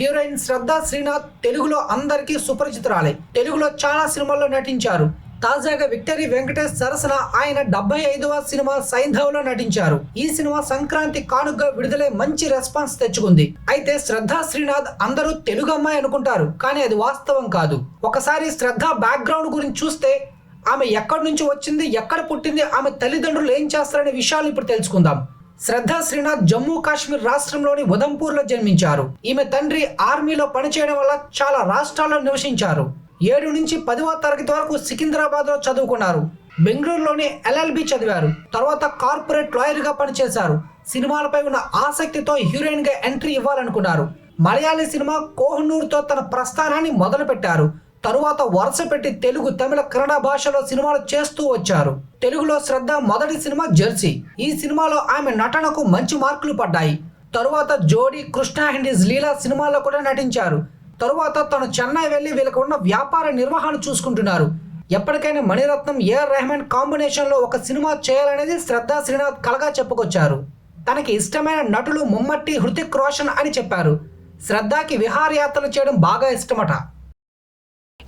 Heroine శ్రద్ధా శ్రీనాథ్ తెలుగులో అందరికీ సుపరిచితురాలే. తెలుగులో చాలా సినిమాల్లో నటించారు. తాజాగా విక్టరీ వెంకటేష్ సరసన ఆయన డెబ్బై ఐదవ సినిమా సైంధవ్లో నటించారు. ఈ సినిమా సంక్రాంతి కానుగ్గా విడుదలై మంచి రెస్పాన్స్ తెచ్చుకుంది. అయితే శ్రద్ధా శ్రీనాథ్ అందరూ తెలుగు అమ్మాయి అనుకుంటారు కానీ అది వాస్తవం కాదు. ఒకసారి శ్రద్ధ బ్యాక్గ్రౌండ్ గురించి చూస్తే ఆమె ఎక్కడి నుంచి వచ్చింది ఎక్కడ పుట్టింది ఆమె తల్లిదండ్రులు ఏం చేస్తారనే విషయాలు ఇప్పుడు తెలుసుకుందాం. శ్రద్ధా శ్రీనాథ్ జమ్మూ కాశ్మీర్ రాష్ట్రంలోని ఉదంపూర్లో జన్మించారు. ఈమె తండ్రి ఆర్మీలో పనిచేయడం వల్ల చాలా రాష్ట్రాల్లో నివసించారు. ఏడు నుంచి పదవ తరగతి వరకు సికింద్రాబాద్లో చదువుకున్నారు. బెంగళూరులోని ఎల్ఎల్బి చదివారు. తర్వాత కార్పొరేట్ లాయర్గా పనిచేశారు. సినిమాలపై ఉన్న ఆసక్తితో హీరోయిన్గా ఎంట్రీ ఇవ్వాలనుకున్నారు. మలయాళీ సినిమా కోహ్నూర్తో తన ప్రస్థానాన్ని మొదలుపెట్టారు. తరువాత వరుస పెట్టి తెలుగు తమిళ కన్నడ భాషలో సినిమాలు చేస్తూ వచ్చారు. తెలుగులో శ్రద్ధ మొదటి సినిమా జెర్సీ. ఈ సినిమాలో ఆమె నటనకు మంచి మార్కులు పడ్డాయి. తరువాత జోడీ కృష్ణ అండ్ హిజ్ లీలా సినిమాల్లో కూడా నటించారు. తరువాత తను చెన్నై వెళ్ళి వీళ్ళకు ఉన్న వ్యాపార నిర్వహణ చూసుకుంటున్నారు. ఎప్పటికైనా మణిరత్నం ఏఆర్ రెహమాన్ కాంబినేషన్లో ఒక సినిమా చేయాలనేది శ్రద్ధా శ్రీనాథ్ కలగా చెప్పుకొచ్చారు. తనకి ఇష్టమైన నటులు ముమ్మట్టి హృతిక్ రోషన్ అని చెప్పారు. శ్రద్ధాకి విహారయాత్రలు చేయడం బాగా ఇష్టమట.